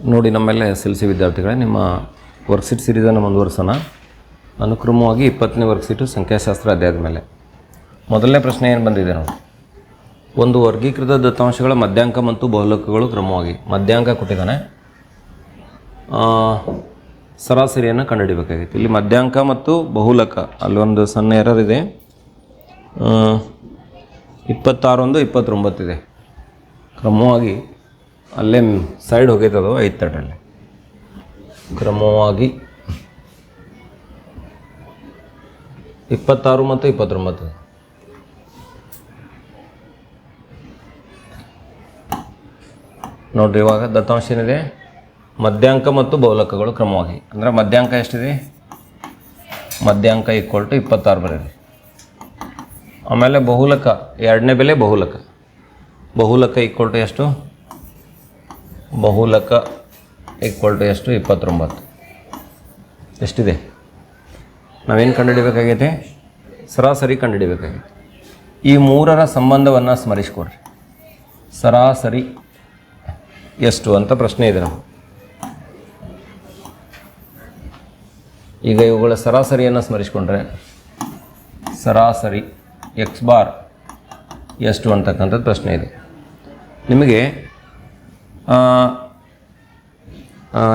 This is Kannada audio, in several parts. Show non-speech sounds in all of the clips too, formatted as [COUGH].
ನೋಡಿ ನಮ್ಮೆಲ್ಲ ಎಸ್ ಎಲ್ ಸಿ ವಿದ್ಯಾರ್ಥಿಗಳೇ, ನಿಮ್ಮ ವರ್ಕ್ಶೀಟ್ ಸಿರೀಸನ್ನು ಮುಂದುವರಿಸೋಣ. ಅನುಕ್ರಮವಾಗಿ ಇಪ್ಪತ್ತನೇ ವರ್ಕ್ಶೀಟು ಸಂಖ್ಯಾಶಾಸ್ತ್ರ ಅಧ್ಯಾಯದ ಮೇಲೆ. ಮೊದಲನೇ ಪ್ರಶ್ನೆ ಏನು ಬಂದಿದೆ ನೋಡಿ. ಒಂದು ವರ್ಗೀಕೃತ ದತ್ತಾಂಶಗಳ ಮಧ್ಯಾಂಕ ಮತ್ತು ಬಹುಲಕಗಳು ಕ್ರಮವಾಗಿ. ಮಧ್ಯಾಂಕ ಕೊಟ್ಟಿದ್ದಾನೆ. ಸರಾಸರಿಯನ್ನು ಕಂಡುಹಿಡಿಬೇಕಾಗಿತ್ತು ಇಲ್ಲಿ ಮಧ್ಯಾಂಕ ಮತ್ತು ಬಹುಲಕ. ಅಲ್ಲೊಂದು ಸಣ್ಣ ಎರರ್ ಇದೆ. ಇಪ್ಪತ್ತಾರೊಂದು ಇಪ್ಪತ್ತೊಂಬತ್ತಿದೆ ಕ್ರಮವಾಗಿ ಅಲ್ಲೇ ಸೈಡ್ ಹೋಗೈತದು ಐದು ತಟಲ್ಲಿ ಕ್ರಮವಾಗಿ ಇಪ್ಪತ್ತಾರು ಮತ್ತು ಇಪ್ಪತ್ತೊಂಬತ್ತು. ನೋಡ್ರಿ ಇವಾಗ ದತ್ತಾಂಶ ಏನಿದೆ? ಮಧ್ಯಾಂಕ ಮತ್ತು ಬಹುಲಕಗಳು ಕ್ರಮವಾಗಿ. ಅಂದರೆ ಮಧ್ಯಾಂಕ ಎಷ್ಟಿದೆ? ಮಧ್ಯಾಂಕ ಈಕ್ವಲ್ ಟು ಇಪ್ಪತ್ತಾರು ಬರೀರಿ. ಆಮೇಲೆ ಬಹುಲಕ, ಎರಡನೇ ಬೆಲೆ ಬಹುಲಕ. ಬಹುಲಕ ಈಕ್ವಲ್ ಟು ಎಷ್ಟು? ಬಹುಲಕ ಈಕ್ವಲ್ ಟು ಎಷ್ಟು? ಇಪ್ಪತ್ತೊಂಬತ್ತು. ಎಷ್ಟಿದೆ? ನಾವೇನು ಕಂಡುಹಿಡಿಬೇಕಾಗೈತೆ? ಸರಾಸರಿ ಕಂಡುಹಿಡಿಬೇಕಾಗೈತೆ. ಈ ಮೂರರ ಸಂಬಂಧವನ್ನು ಸ್ಮರಿಸ್ಕೊಡ್ರಿ. ಸರಾಸರಿ ಎಷ್ಟು ಅಂತ ಪ್ರಶ್ನೆ ಇದೆ ನಾವು ಈಗ ಇವುಗಳ ಸರಾಸರಿಯನ್ನು ಸ್ಮರಿಸ್ಕೊಂಡ್ರೆ, ಸರಾಸರಿ ಎಕ್ಸ್ ಬಾರ್ ಎಷ್ಟು ಅಂತಕ್ಕಂಥದ್ದು ಪ್ರಶ್ನೆ ಇದೆ. ನಿಮಗೆ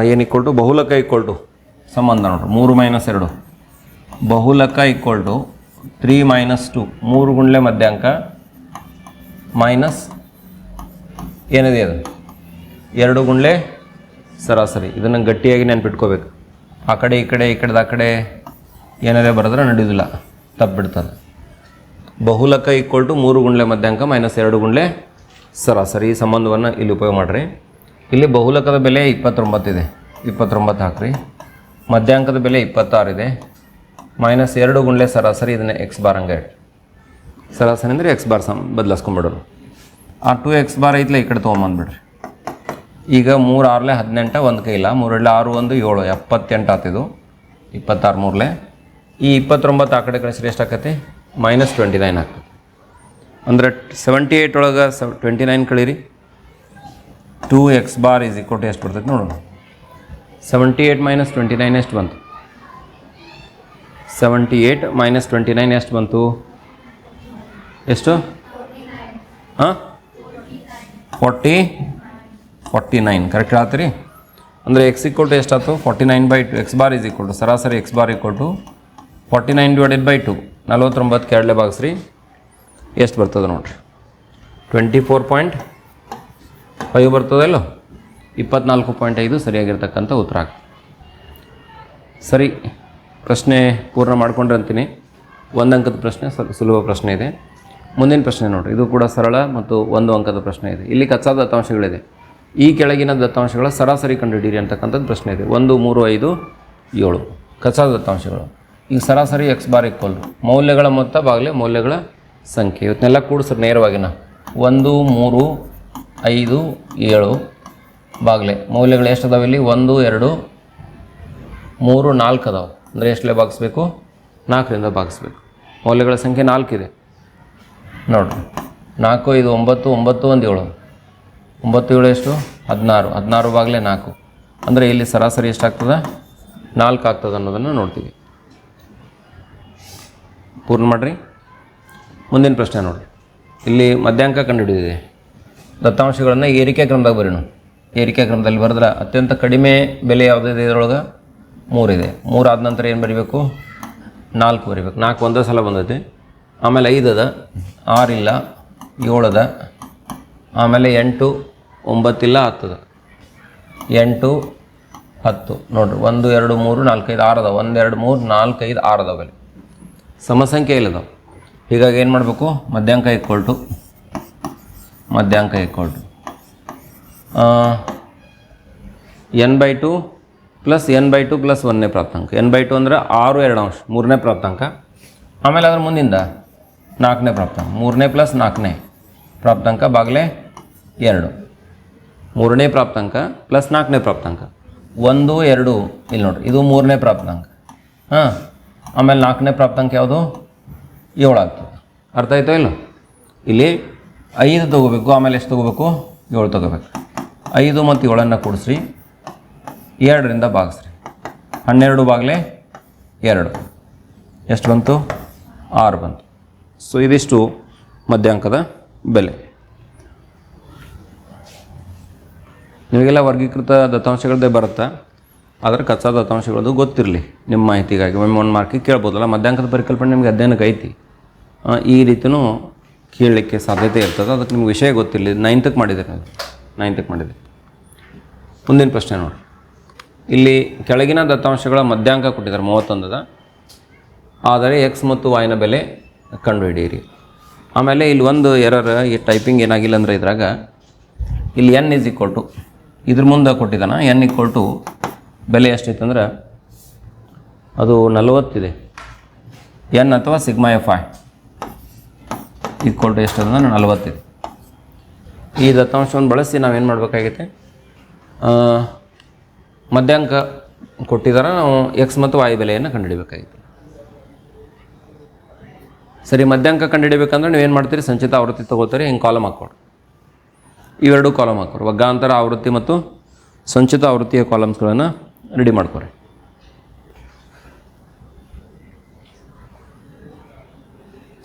ಏನು ಈಕ್ವಲ್ ಟು ಬಹುಲಕ ಈಕ್ವಲ್ ಟು ಸಂಬಂಧ ನೋಡ್ರಿ. ಮೂರು ಮೈನಸ್ ಎರಡು. ಬಹುಲಕ equal to three minus two ಮೂರು ಗುಂಡ್ಲೆ ಮಧ್ಯಾಂಕ ಮೈನಸ್ ಏನಿದೆ ಅದು? ಎರಡು ಗುಂಡ್ಲೆ ಸರಾಸರಿ. ಇದನ್ನು ಗಟ್ಟಿಯಾಗಿ ನೆನ್ಪಿಟ್ಕೋಬೇಕು. ಆ ಕಡೆ ಈ ಕಡೆ ಈ ಕಡೆದ ಆ ಕಡೆ ಏನಾರೇ ಬರೆದ್ರೆ ನಡೆಯೋದಿಲ್ಲ. ತಪ್ಪಿಬಿಡ್ತದೆ ಬಹುಲಕ ಈಕ್ವಲ್ ಟು ಮೂರು ಗುಂಡ್ಲೆ ಮಧ್ಯಾಂಕ ಮೈನಸ್ ಎರಡು ಗುಂಡ್ಲೆ ಸರಾಸರಿ ಸಂಬಂಧವನ್ನು ಇಲ್ಲಿ ಉಪಯೋಗ ಮಾಡಿರಿ. ಇಲ್ಲಿ ಬಹುಲಕದ ಬೆಲೆ ಇಪ್ಪತ್ತೊಂಬತ್ತಿದೆ ಇಪ್ಪತ್ತೊಂಬತ್ತು ಹಾಕ್ರಿ. ಮಧ್ಯಾಂಕದ ಬೆಲೆ ಇಪ್ಪತ್ತಾರಿದೆ ಮೈನಸ್ ಎರಡು ಗುಂಡ್ಲೆ ಸರಾಸರಿ ಇದನ್ನು ಎಕ್ಸ್ ಬಾರ್ ಹಂಗೆ ಸರಾಸರಿ ಅಂದರೆ ಎಕ್ಸ್ ಬಾರ್ ಸಮ್ ಬದಲಾಸ್ಕೊಂಬಿಡೋರು ಆ ಟು ಎಕ್ಸ್ ಬಾರ್ ಐತ್ಲ ಈ ಕಡೆ ತೊಗೊಂಬಂದ್ಬಿಡ್ರಿ. ಈಗ ಮೂರು ಆರ್ಲೆ ಹದಿನೆಂಟ ಒಂದು ಕೈಲ ಮೂರೆರಡು ಆರು ಒಂದು ಏಳು, ಎಪ್ಪತ್ತೆಂಟು ಆತಿದು ಇಪ್ಪತ್ತಾರು ಮೂರಲೆ. ಈ ಇಪ್ಪತ್ತೊಂಬತ್ತು ಆ ಕಡೆ ಕಳಿಸ್ರಿ ಎಷ್ಟು ಆಕತಿ ಮೈನಸ್ ಟ್ವೆಂಟಿ ನೈನ್ ಆಗ್ತದೆ ಅಂದರೆ ಸೆವೆಂಟಿ ಏಯ್ಟ್ ಒಳಗೆ ಸೆವ್ twenty nine ಕಳೀರಿ. Two X bar is equal to ಎಷ್ಟು ಬರ್ತೈತೆ ನೋಡೋಣ. Seventy eight minus twenty nine ಎಷ್ಟು ಬಂತು? Seventy eight minus twenty nine ಎಷ್ಟು ಬಂತು? ಎಷ್ಟು? ಹಾಂ? ಫೋರ್ಟಿ ಫೋರ್ಟಿ ನೈನ್ ಕರೆಕ್ಟ್ ಹೇಳ್ತೀರಿ? ಅಂದರೆ ಎಕ್ಸ್ ಈಕ್ವಲ್ ಟು ಎಷ್ಟಾಯ್ತು forty nine by two X bar is equal to ಸರಾಸರಿ X bar equal to forty nine divided by two ನಲ್ವತ್ತೊಂಬತ್ತು ಕೆರಳೆ ಭಾಗಿಸ್ರಿ. ಎಷ್ಟು ಬರ್ತದೆ ನೋಡಿರಿ? ಟ್ವೆಂಟಿ ಫೋರ್ ಪಾಯಿಂಟ್ ಫೈವ್ ಬರ್ತದಲ್ಲೋ ಇಪ್ಪತ್ನಾಲ್ಕು ಪಾಯಿಂಟ್ ಐದು ಸರಿಯಾಗಿರ್ತಕ್ಕಂಥ ಉತ್ತರ ಆಗ್ತದೆ ಸರಿ, ಪ್ರಶ್ನೆ ಪೂರ್ಣ ಮಾಡ್ಕೊಂಡ್ರೆ ಅಂತೀನಿ. ಒಂದು ಅಂಕದ ಪ್ರಶ್ನೆ ಸ್ವಲ್ಪ ಸುಲಭ ಪ್ರಶ್ನೆ ಇದೆ. ಮುಂದಿನ ಪ್ರಶ್ನೆ ನೋಡಿರಿ. ಇದು ಕೂಡ ಸರಳ ಮತ್ತು ಒಂದು ಅಂಕದ ಪ್ರಶ್ನೆ ಇದೆ. ಇಲ್ಲಿ ಕಚ್ಚಾ ದತ್ತಾಂಶಗಳಿದೆ. ಈ ಕೆಳಗಿನ ದತ್ತಾಂಶಗಳ ಸರಾಸರಿ ಕಂಡುಹಿಡಿಯಿರಿ ಅಂತಕ್ಕಂಥದ್ದು ಪ್ರಶ್ನೆ ಇದೆ. ಒಂದು, ಮೂರು, ಐದು, ಏಳು. ಕಚ್ಚಾ ದತ್ತಾಂಶಗಳು. ಈಗ ಸರಾಸರಿ ಎಕ್ಸ್ ಬಾರ್ ಇಕ್ವಲ್ ಮೌಲ್ಯಗಳ ಮೊತ್ತ ಬಾಗಲೇ ಮೌಲ್ಯಗಳ ಸಂಖ್ಯೆ. ಇವತ್ತನ್ನೆಲ್ಲ ಕೂಡಿಸ್ರಿ ನೇರವಾಗಿ ನಾ. ಒಂದು, ಮೂರು, ಐದು, ಏಳು ಬಾಗಿಲೆ. ಮೌಲ್ಯಗಳು ಎಷ್ಟು ಅದಾವೆ ಇಲ್ಲಿ? ಒಂದು, ಎರಡು, ಮೂರು, ನಾಲ್ಕು ಅದಾವೆ. ಅಂದರೆ ಎಷ್ಟಲೇ ಭಾಗಿಸ್ಬೇಕು ನಾಲ್ಕರಿಂದ ಭಾಗಿಸ್ಬೇಕು ಮೌಲ್ಯಗಳ ಸಂಖ್ಯೆ ನಾಲ್ಕಿದೆ ನೋಡಿರಿ ನಾಲ್ಕು, ಐದು, ಒಂಬತ್ತು ಒಂಬತ್ತು, ಒಂದು, ಏಳು. ಒಂಬತ್ತು, ಏಳು ಎಷ್ಟು? ಹದಿನಾರು. ಹದಿನಾರು ಬಾಗಿಲೆ ನಾಲ್ಕು. ಅಂದರೆ ಇಲ್ಲಿ ಸರಾಸರಿ ಎಷ್ಟಾಗ್ತದೆ? ನಾಲ್ಕು ಆಗ್ತದೆ ಅನ್ನೋದನ್ನು ನೋಡ್ತೀವಿ. ಪೂರ್ಣ ಮಾಡಿರಿ. ಮುಂದಿನ ಪ್ರಶ್ನೆ ನೋಡಿ. ಇಲ್ಲಿ ಮಧ್ಯಾಂಕ ಕಂಡುಹಿಡಿದಿದೆ. ದತ್ತಾಂಶಗಳನ್ನು ಏರಿಕೆ ಕ್ರಮದಾಗ ಬರೀನು. ಏರಿಕೆ ಕ್ರಮದಲ್ಲಿ ಬರೆದ್ರೆ ಅತ್ಯಂತ ಕಡಿಮೆ ಬೆಲೆ ಯಾವುದಿದೆ ಇದರೊಳಗೆ? ಮೂರಿದೆ. ಮೂರು ಆದ ನಂತರ ಏನು ಬರೀಬೇಕು? ನಾಲ್ಕು ಬರೀಬೇಕು. ನಾಲ್ಕು ಒಂದೇ ಸಲ ಬಂದೈತಿ. ಆಮೇಲೆ ಐದು ಅದ. ಆರಿಲ್ಲ ಅದ. ಆಮೇಲೆ ಎಂಟು ಒಂಬತ್ತಿಲ್ಲ ಹತ್ತದ ಎಂಟು, ಹತ್ತು. ನೋಡಿರಿ, ಒಂದು, ಎರಡು, ಮೂರು, ನಾಲ್ಕೈದು, ಆರು ಒಂದು, ಎರಡು, ಮೂರು, ನಾಲ್ಕೈದು, ಆರು ಅದಾವೆ ಸಮಸಂಖ್ಯೆ ಇಲ್ಲದಾವೆ ಹೀಗಾಗಿ ಏನು ಮಾಡಬೇಕು? ಮಧ್ಯಾಂಕ equal to ಮಧ್ಯಾಂಕ equal to N by two plus N by two plus ಒಂದನೇ ಪ್ರಾಪ್ತಾಂಕ. ಎನ್ ಬೈ ಟು ಅಂದರೆ ಆರು ಎರಡು ಅಂಶ ಮೂರನೇ ಪ್ರಾಪ್ತಾಂಕ. ಆಮೇಲೆ ಅದ್ರ ಮುಂದಿಂದ ನಾಲ್ಕನೇ ಪ್ರಾಪ್ತಾಂಕ. ಮೂರನೇ ಪ್ಲಸ್ ನಾಲ್ಕನೇ ಪ್ರಾಪ್ತಾಂಕ ಬಾಗಲೇ ಎರಡು. ಮೂರನೇ ಪ್ರಾಪ್ತಾಂಕ ಪ್ಲಸ್ ನಾಲ್ಕನೇ ಪ್ರಾಪ್ತಾಂಕ. ಒಂದು, ಎರಡು, ಇಲ್ಲಿ ನೋಡ್ರಿ, ಇದು ಮೂರನೇ ಪ್ರಾಪ್ತಾಂಕ. ಹಾಂ, ಆಮೇಲೆ ನಾಲ್ಕನೇ ಪ್ರಾಪ್ತಾಂಕ ಯಾವುದು? ಏಳು ಅರ್ಥ ಆಯ್ತೋ ಇಲ್ಲ? ಇಲ್ಲಿ ಐದು ತೊಗೋಬೇಕು, ಆಮೇಲೆ ಎಷ್ಟು ತೊಗೋಬೇಕು? ಏಳು ತೊಗೋಬೇಕು. ಐದು ಮತ್ತು ಏಳನ್ನು ಕೂಡಿಸ್ರಿ. ಎರಡರಿಂದ ಭಾಗಿಸ್ರಿ. ಹನ್ನೆರಡು ಬಾಗಿಲೆ ಎರಡು. ಎಷ್ಟು ಬಂತು? ಆರು ಬಂತು. ಸೊ ಇದಿಷ್ಟು ಮಧ್ಯಾಂಕದ ಬೆಲೆ. ನಿಮಗೆಲ್ಲ ವರ್ಗೀಕೃತ ದತ್ತಾಂಶಗಳದ್ದೇ ಬರುತ್ತೆ? ಆದರೆ ಕಚ್ಚಾ ದತ್ತಾಂಶಗಳದ್ದು ಗೊತ್ತಿರಲಿ. ನಿಮ್ಮ ಮಾಹಿತಿಗಾಗಿ, ಒಮ್ಮೆ ಒಂದು ಮಾರ್ಕಿಗೆ ಕೇಳ್ಬೋದಲ್ಲ? ಮಧ್ಯಾಂಕದ ಪರಿಕಲ್ಪನೆ ನಿಮಗೆ ಅಧ್ಯಯನಕ್ಕೆ ಐತಿ. ಈ ರೀತಿಯೂ ಕೇಳಲಿಕ್ಕೆ ಸಾಧ್ಯತೆ ಇರ್ತದೆ. ಅದಕ್ಕೆ ನಿಮ್ಗೆ ವಿಷಯ ಗೊತ್ತಿರಲಿ. ನೈನ್ತಕ್ಕೆ ಮಾಡಿದ್ದೀರಿ? ನೈನ್ತಕ್ಕೆ ಮಾಡಿದೆ ಮುಂದಿನ ಪ್ರಶ್ನೆ ನೋಡಿ ಇಲ್ಲಿ ಕೆಳಗಿನ ದತ್ತಾಂಶಗಳ ಮಧ್ಯಾಂಕ ಕೊಟ್ಟಿದ್ದಾರೆ, ಮೂವತ್ತೊಂದದ. ಆದರೆ ಎಕ್ಸ್ ಮತ್ತು ವಾಯಿನ ಬೆಲೆ ಕಂಡುಹಿಡಿಯಿರಿ. ಆಮೇಲೆ ಇಲ್ಲಿ ಒಂದು ಎರರ್ ಈ ಟೈಪಿಂಗ್ ಏನಾಗಿಲ್ಲ ಅಂದರೆ ಇದ್ರಾಗ ಇಲ್ಲಿ ಎನ್ ಇಸ್ ಈಕ್ವಲ್ ಟು ಇದ್ರ ಮುಂದೆ ಕೊಟ್ಟಿದ್ದಾನ. ಎನ್ ಈಕ್ವಲ್ ಟು ಬೆಲೆ ಎಷ್ಟೈತೆ ಅಂದ್ರೆ ಅದು ನಲವತ್ತಿದೆ. ಎನ್ ಅಥವಾ sigma F I equal to ಎಷ್ಟು ಅಂದರೆ ನಲವತ್ತಿದೆ. ಈ ದತ್ತಾಂಶವನ್ನು ಬಳಸಿ ನಾವೇನು ಮಾಡಬೇಕಾಗೈತೆ ಮಧ್ಯಾಂಕ ಕೊಟ್ಟಿದ್ದಾರೆ ನಾವು ಎಕ್ಸ್ ಮತ್ತು ವಾಯು ಬೆಲೆಯನ್ನು ಕಂಡುಹಿಡಬೇಕಾಗಿತ್ತು. ಸರಿ, ಮಧ್ಯಾಂಕ ಕಂಡುಹಿಡಬೇಕಂದ್ರೆ ನೀವೇನು ಮಾಡ್ತೀರಿ? ಸಂಚಿತ ಆವೃತ್ತಿ ತೊಗೋತೀರಿ, ಹಿಂಗೆ ಕಾಲಮ್ ಹಾಕ್ಕೊಡಿ. ಇವೆರಡು ಕಾಲಮ್ ಹಾಕೋರು ವಗ್ಗಾಂತರ ಆವೃತ್ತಿ ಮತ್ತು ಸಂಚಿತ ಆವೃತ್ತಿಯ ಕಾಲಮ್ಸ್ಗಳನ್ನು ರೆಡಿ ಮಾಡ್ಕೊರಿ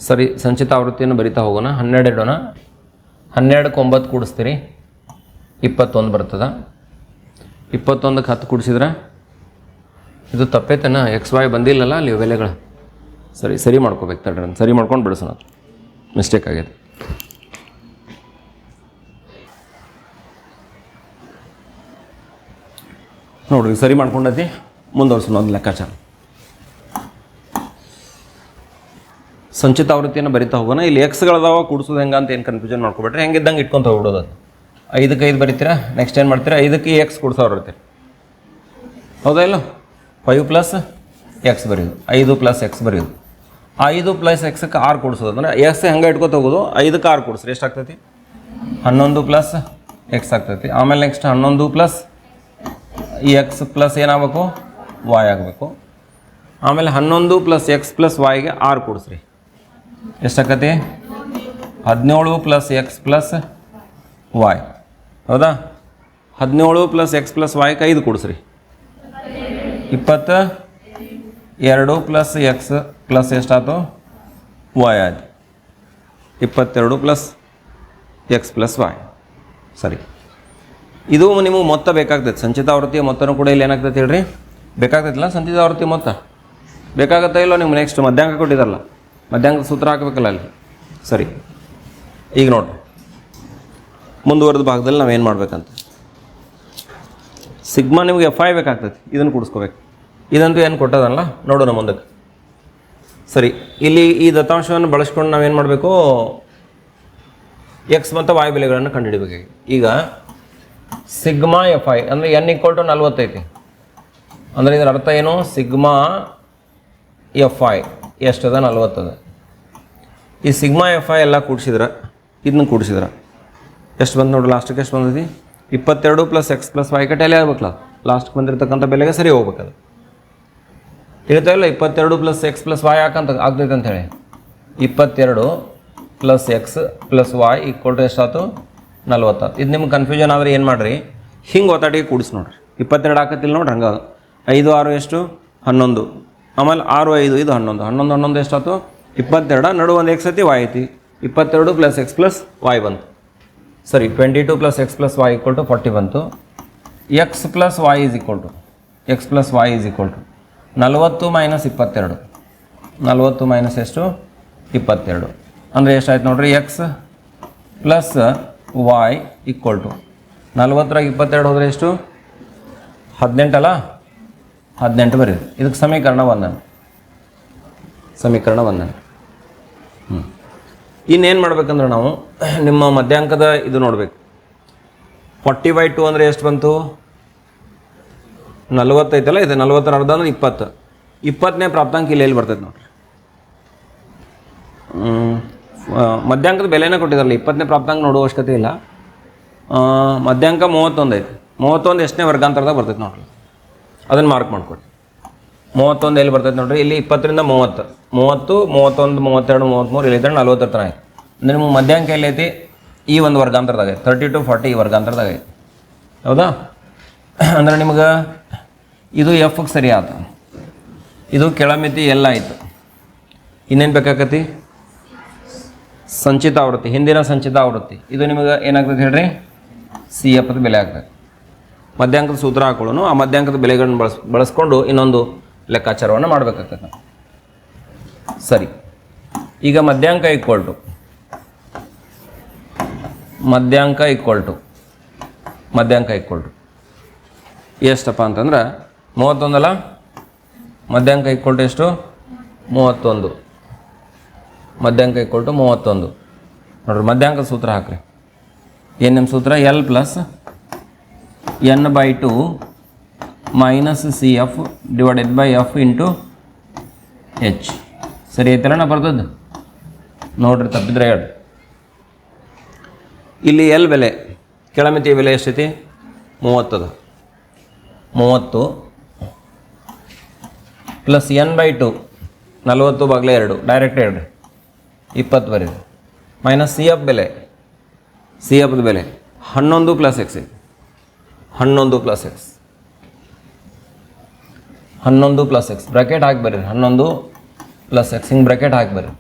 ಸರಿ, ಸಂಚಿತ ಆವೃತ್ತಿಯನ್ನು ಬರಿತಾ ಹೋಗೋಣ. ಹನ್ನೆರಡು ಇಡೋಣ. ಹನ್ನೆರಡಕ್ಕೆ ಒಂಬತ್ತು ಕೂಡಿಸ್ತೀರಿ. ಇಪ್ಪತ್ತೊಂದು ಬರ್ತದ. ಇಪ್ಪತ್ತೊಂದಕ್ಕೆ ಹತ್ತು ಕೂಡಿಸಿದ್ರೆ ಇದು ತಪ್ಪೇತನ. ಎಕ್ಸ್ ವೈ ಬಂದಿಲ್ಲಲ್ಲ ಅಲ್ಲಿ ಬೆಲೆಗಳು ಸರಿ ಸರಿ ಮಾಡ್ಕೋಬೇಕು ತಡ್ರಿ. ಸರಿ ಮಾಡ್ಕೊಂಡು ಬಿಡಿಸೋಣ. ಮಿಸ್ಟೇಕ್ ಆಗಿದೆ. ನೋಡ್ರಿ, ಸರಿ ಮಾಡ್ಕೊಂಡತಿ. ಮುಂದುವರ್ಸೋಣ ಒಂದು ಲೆಕ್ಕಾಚಾರ. ಸಂಚಿತ ಆವೃತ್ತಿಯನ್ನು ಬರಿತಾ ಹೋಗೋಣ. ಇಲ್ಲಿ ಎಕ್ಸ್ಗಳದಾವ ಕೂಡಿಸೋದು ಹೆಂಗೆ ಅಂತ ಏನು ಕನ್ಫ್ಯೂಷನ್ ಮಾಡ್ಕೊಬೇಡ್ರಿ. ಹೆಂಗಿದ್ದಂಗೆ ಇಟ್ಕೊಂತ ಹೋಗ್ಬಿಡೋದು ಅದು. ಐದಕ್ಕೆ ಐದು ಬರಿತೀರಾ? ನೆಕ್ಸ್ಟ್ ಏನು ಮಾಡ್ತೀರಾ? ಐದಕ್ಕೆ ಎಕ್ಸ್ ಕೂಡಿಸೋರು ಇರ್ತೀರಿ ಹೌದಾ ಇಲ್ಲ? ಫೈವ್ ಪ್ಲಸ್ ಎಕ್ಸ್ ಬರೆಯೋದು. ಐದು ಪ್ಲಸ್ ಎಕ್ಸ್ ಬರೆಯೋದು. ಐದು ಪ್ಲಸ್ ಎಕ್ಸಕ್ಕೆ ಆರು ಕೂಡಿಸೋದು. ಅಂದರೆ ಎಕ್ಸ್ ಹೆಂಗೆ ಇಟ್ಕೊತ ಹೋಗೋದು? ಐದಕ್ಕೆ ಆರು ಕೂಡಿಸ್ರಿ. ಎಷ್ಟು ಆಗ್ತೈತಿ? ಹನ್ನೊಂದು ಪ್ಲಸ್ ಎಕ್ಸ್ ಆಗ್ತೈತಿ. ಆಮೇಲೆ ನೆಕ್ಸ್ಟ್ ಹನ್ನೊಂದು ಪ್ಲಸ್ ಎಕ್ಸ್ ಪ್ಲಸ್ ಏನಾಗಬೇಕು? ವಾಯ್ ಆಗಬೇಕು. ಆಮೇಲೆ ಹನ್ನೊಂದು ಪ್ಲಸ್ ಎಕ್ಸ್ ಪ್ಲಸ್ ವಾಯ್ಗೆ ಆರು ಕೂಡಿಸ್ರಿ. ಎಷ್ಟಾಕತಿ ಹದಿನೇಳು ಪ್ಲಸ್ ಎಕ್ಸ್ ಪ್ಲಸ್ ವಾಯ್ ಹೌದಾ? ಹದಿನೇಳು ಪ್ಲಸ್ ಎಕ್ಸ್ ಪ್ಲಸ್ ವಾಯ್ಗೆ ಐದು ಕೊಡಿಸ್ರಿ. ಇಪ್ಪತ್ತ ಎರಡು ಪ್ಲಸ್ ಎಕ್ಸ್ ಪ್ಲಸ್ ಎಷ್ಟಾಯ್ತು ವಾಯ್ ಆಯ್ತು. ಇಪ್ಪತ್ತೆರಡು ಪ್ಲಸ್ ಎಕ್ಸ್ ಪ್ಲಸ್ ವಾಯ್ ಸರಿ. ಇದು ನಿಮಗೆ ಮೊತ್ತ ಬೇಕಾಗ್ತೈತೆ. ಸಂಚಿತ ಆವೃತ್ತಿಯ ಮೊತ್ತನೂ ಕೂಡ ಇಲ್ಲಿ ಏನಾಗ್ತೈತೆ ಹೇಳ್ರಿ? ಬೇಕಾಗ್ತೈತಿಲ್ಲ ಸಂಚಿತ ಆವೃತ್ತಿ ಮೊತ್ತ? ಬೇಕಾಗತ್ತಾ ಇಲ್ಲೋ ನಿಮ್ಗೆ ನೆಕ್ಸ್ಟ್ ಮಧ್ಯಾಹ್ನ ಕೊಟ್ಟಿದ್ದಾರಲ್ಲ? ಮಧ್ಯಾಂಕದ ಸೂತ್ರ ಹಾಕಬೇಕಲ್ಲ ಅಲ್ಲಿ? ಸರಿ. ಈಗ ನೋಡಿರಿ. ಮುಂದುವರೆದ ಭಾಗದಲ್ಲಿ ನಾವೇನು ಮಾಡ್ಬೇಕಂತ? ಸಿಗ್ಮಾ ನಿಮಗೆ ಎಫ್ ಐ ಬೇಕಾಗ್ತೈತಿ ಇದನ್ನು ಕೂಡಿಸ್ಕೋಬೇಕು. ಇದಂತೂ ಏನು ಕೊಟ್ಟದಲ್ಲ? ನೋಡೋಣ ಮುಂದಕ್ಕೆ. ಸರಿ. ಇಲ್ಲಿ ಈ ದತ್ತಾಂಶವನ್ನು ಬಳಸ್ಕೊಂಡು ನಾವೇನು ಮಾಡಬೇಕು? ಎಕ್ಸ್ ಮತ್ತು ವಾಯು ಬೆಲೆಗಳನ್ನು ಕಂಡುಹಿಡಬೇಕಾಗಿ ಈಗ ಸಿಗ್ಮಾ ಎಫ್ ಐ ಅಂದರೆ ಎನ್ ಈಕ್ವಲ್ ಟು ನಲ್ವತ್ತೈತಿ. ಅಂದರೆ ಇದರ ಅರ್ಥ ಏನು? ಸಿಗ್ಮಾ ಎಫ್ ಐ ಎಷ್ಟದ ನಲ್ವತ್ತದ? ಈ ಸಿಗ್ಮಾ ಎಫ್ ಐ ಎಲ್ಲ ಕೂಡಿಸಿದ್ರೆ, ಇದನ್ನು ಕೂಡಿಸಿದ್ರೆ. ಎಷ್ಟು ಬಂದು ನೋಡಿ ಲಾಸ್ಟಿಗೆ ಎಷ್ಟು ಬಂದಿದೆ ಇಪ್ಪತ್ತೆರಡು ಪ್ಲಸ್ ಎಕ್ಸ್ ಪ್ಲಸ್ ವೈ ಕಟ್ಟೆಲೆ ಆಗ್ಬೇಕಲ್ಲ. ಲಾಸ್ಟ್ಗೆ ಬಂದಿರತಕ್ಕಂಥ ಬೆಲೆಗೆ ಸರಿ ಹೋಗ್ಬೇಕದು. ಇಲ್ಲ, ಇಪ್ಪತ್ತೆರಡು ಪ್ಲಸ್ ಎಕ್ಸ್ ಪ್ಲಸ್ ವಾಯ್ ಯಾಕಂತ ಆಗ್ತೈತೆ ಅಂತೇಳಿ ಇಪ್ಪತ್ತೆರಡು plus X plus Y equal to ಎಷ್ಟಾಯ್ತು? ನಲ್ವತ್ತಾತು ಇದು ನಿಮ್ಗೆ ಕನ್ಫ್ಯೂಷನ್ ಆದರೆ ಏನು ಮಾಡಿರಿ? ಹಿಂಗೆ ಒತ್ತಾಟಿಗೆ ಕೂಡಿಸಿ ನೋಡ್ರಿ. ಇಪ್ಪತ್ತೆರಡು ಹಾಕತ್ತಿಲ್ಲ ನೋಡ್ರಿ ಹಂಗೆ. ಐದು, ಆರು ಎಷ್ಟು? ಹನ್ನೊಂದು. ಆಮೇಲೆ ಆರು, ಐದು, ಇದು ಹನ್ನೊಂದು. ಹನ್ನೊಂದು ಹನ್ನೊಂದು ಎಷ್ಟಾಯ್ತು? ಇಪ್ಪತ್ತೆರಡು, ನಡು ಒಂದು ಎಕ್ಸ್ ಐತಿ ವಾಯ್ ಐತಿ. ಇಪ್ಪತ್ತೆರಡು ಪ್ಲಸ್ ಎಕ್ಸ್ ಪ್ಲಸ್ ವಾಯ್ ಬಂತು. ಸರಿ twenty two plus X plus Y equal to forty ಬಂತು. X plus Y is equal to X plus Y is equal to ನಲವತ್ತು ಮೈನಸ್ ಇಪ್ಪತ್ತೆರಡು. ನಲವತ್ತು ಮೈನಸ್ ಎಷ್ಟು? ಇಪ್ಪತ್ತೆರಡು. ಅಂದರೆ ಎಷ್ಟಾಯ್ತು ನೋಡ್ರಿ? X plus Y equal to ನಲ್ವತ್ತರಾಗ ಇಪ್ಪತ್ತೆರಡು ಹೋದರೆ ಎಷ್ಟು? ಹದಿನೆಂಟಲ್ಲ? ಹದಿನೆಂಟು ಬರೀರಿ ಇದಕ್ಕೆ ಸಮೀಕರಣ ಒಂದನ್ನು. ಸಮೀಕರಣ ಒಂದನ್ನು. ಹ್ಞೂ ಇನ್ನೇನು ಮಾಡ್ಬೇಕಂದ್ರೆ ನಾವು ನಿಮ್ಮ ಮಧ್ಯಾಂಕದ ಇದು ನೋಡಬೇಕು. ಫಾರ್ಟಿ ಬೈ ಟು ಅಂದರೆ ಎಷ್ಟು ಬಂತು? ನಲ್ವತ್ತೈತಲ್ಲ ಇದು ನಲ್ವತ್ತರ ಅರ್ಧ ಅಂದ್ರೆ ಇಪ್ಪತ್ತು. ಇಪ್ಪತ್ತನೇ ಪ್ರಾಪ್ತಾಂಕ ಇಲ್ಲಿ ಎಲ್ಲಿ ಬರ್ತೈತೆ ನೋಡ್ರಿ. ಮಧ್ಯಾಂಕದ ಬೆಲೆನೇ ಕೊಟ್ಟಿದ್ದಾರಲ್ಲ, ಇಪ್ಪತ್ತನೇ ಪ್ರಾಪ್ತಾಂಕ ನೋಡುವ ಅವಶ್ಯಕತೆ ಇಲ್ಲ. ಮಧ್ಯಾಂಕ ಮೂವತ್ತೊಂದು ಐತೆ. ಮೂವತ್ತೊಂದು ಎಷ್ಟನೇ ವರ್ಗಾಂತರದಾಗ ಬರ್ತೈತೆ ನೋಡ್ರಿ. ಅದನ್ನು ಮಾರ್ಕ್ ಮಾಡ್ಕೊಡಿ. ಮೂವತ್ತೊಂದು ಎಲ್ಲಿ ಬರ್ತೈತೆ ನೋಡ್ರಿ? ಇಲ್ಲಿ ಇಪ್ಪತ್ತರಿಂದ ಮೂವತ್ತು. ಮೂವತ್ತು, ಮೂವತ್ತೊಂದು, ಮೂವತ್ತೆರಡು ಮೂವತ್ತ್ಮೂರು ಇಲ್ಲಿದ್ದರೆ ನಲ್ವತ್ತರ ಐತಿ ಅಂದರೆ ನಿಮ್ಮ ಮಧ್ಯಾಂಕ ಎಲ್ಲಿ ಐತಿ, ಈ ಒಂದು ವರ್ಗಾಂತರದಾಗ ತರ್ಟಿ ಟು ಫಾರ್ಟಿ ಈ ವರ್ಗಾಂತರದಾಗ ಹೌದಾ? [CLEARS THROAT] ಅಂದ್ರೆ ನಿಮ್ಗೆ ಇದು ಎಫ್ಗೆ ಸರಿ ಆಯ್ತು ಇದು ಕೆಳಮಿತಿ ಎಲ್ಲ ಆಯಿತು. ಇನ್ನೇನು ಬೇಕಾಕತಿ? ಸಂಚಿತ ಆವೃತ್ತಿ ಹಿಂದಿನ ಸಂಚಿತ ಆವೃತ್ತಿ ಇದು ನಿಮಗೆ ಏನಾಗ್ತದೆ ಹೇಳ್ರಿ? ಸಿ ಎಫ್ ಬೆಲೆ ಆಗ್ತದೆ ಮಧ್ಯಾಂಕದ ಸೂತ್ರ ಹಾಕೊಳ್ಳೋನು, ಆ ಮಧ್ಯಾಂಕದ ಬೆಲೆಗಳನ್ನು ಬಳಸ್, ಬಳಸ್ಕೊಂಡು ಇನ್ನೊಂದು ಲೆಕ್ಕಾಚಾರವನ್ನು ಮಾಡಬೇಕಾಗ್ತದೆ. ಸರಿ. ಈಗ ಮಧ್ಯಾಂಕ ಈಕ್ವಲ್ ಟು ಮಧ್ಯಾಂಕ ಈಕ್ವಲ್ ಟು ಮಧ್ಯಾಂಕ ಈಕ್ವಲ್ ಟು ಎಷ್ಟಪ್ಪ ಅಂತಂದ್ರೆ ಮೂವತ್ತೊಂದಲ್ಲ ಮಧ್ಯಾಂಕ ಈಕ್ವಲ್ ಟು ಎಷ್ಟು? ಮೂವತ್ತೊಂದು. ಮಧ್ಯಾಂಕ ಈಕ್ವಲ್ ಟು ಮೂವತ್ತೊಂದು. ನೋಡ್ರಿ, ಮಧ್ಯಾಂಕದ ಸೂತ್ರ ಹಾಕ್ರಿ. ಏನು ನಿಮ್ಮ ಸೂತ್ರ? L plus N by two minus C F divided by F into H ಸರಿ ಐತಲ್ಲಣ್ಣ ಬರ್ತದೆ ನೋಡ್ರಿ, ತಪ್ಪಿದ್ರೆ ಹೇಳಿ. ಇಲ್ಲಿ ಎಲ್ ಬೆಲೆ ಕೆಳಮಿತಿಯ ಬೆಲೆ ಎಷ್ಟೈತಿ? ಮೂವತ್ತದ. ಮೂವತ್ತು ಪ್ಲಸ್ ಎನ್ ಬೈ ಟು ನಲವತ್ತು ಬಾಗ್ಲೆ ಎರಡು. ಡೈರೆಕ್ಟ್ ಹೇಳ್ರಿ. ಇಪ್ಪತ್ತು ಬರೀ ಮೈನಸ್ ಸಿ ಎಫ್ ಬೆಲೆ ಸಿ ಎಫ್ದ ಬೆಲೆ, ಹನ್ನೊಂದು ಪ್ಲಸ್ ಎಕ್ಸ್ ಇದೆ ಹನ್ನೊಂದು ಪ್ಲಸ್ ಎಕ್ಸ್ ಹನ್ನೊಂದು ಪ್ಲಸ್ ಎಕ್ಸ್ ಬ್ರಾಕೆಟ್ ಹಾಕಿ ಬರ್ರಿ. ಹನ್ನೊಂದು ಪ್ಲಸ್ ಎಕ್ಸ್ ಹಿಂಗೆ ಬ್ರಾಕೆಟ್ ಹಾಕಿ ಬರ್ರಿ.